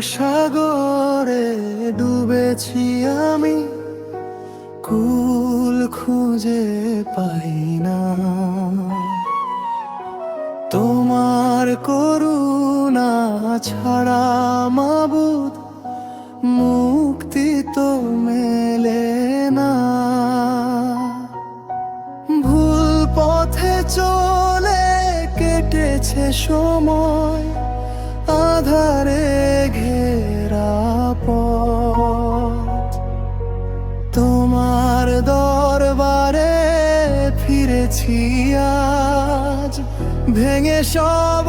সাগরে ডুবেছি আমি, কুল খুঁজে পাই না। তোমার করুণা ছাড়া মাবুদ মুক্তি তো মেলে না। ভুল পথে চলে কেটেছে সময় আধারে ঘেরা পথ। তোমার দরবারে ফিরেছি আজ। ভেঙে সব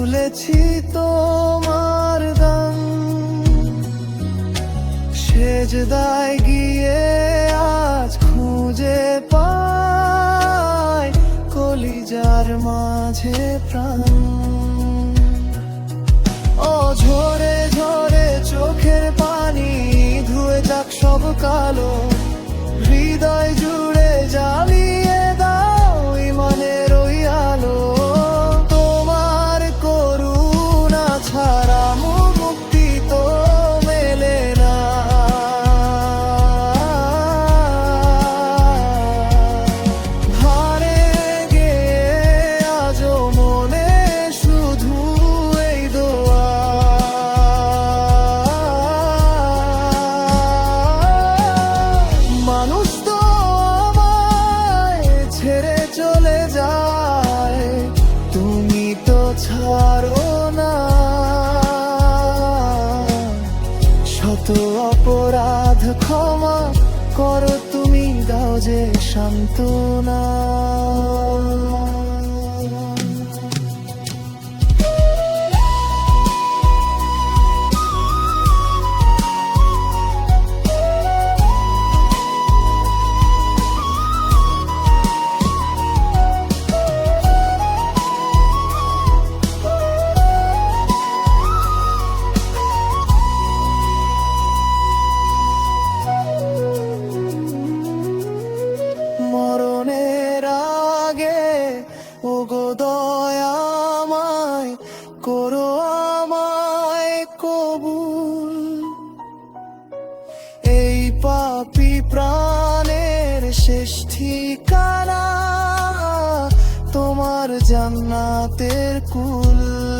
ভুলেছি তোমার দাম সেজদায় গিয়ে আজ খুঁজে পাই কলিজার মাঝে প্রাণ। ও ঝরে ঝরে চোখের পানি ধুয়ে যাক সব কালো, হৃদয় জুড়ে জ্বালিয়ে করো তুমি দাও যে সান্ত্বনা পাপি প্রাণের শেষ ঠিকানা তোমার জান্নাতের কুল।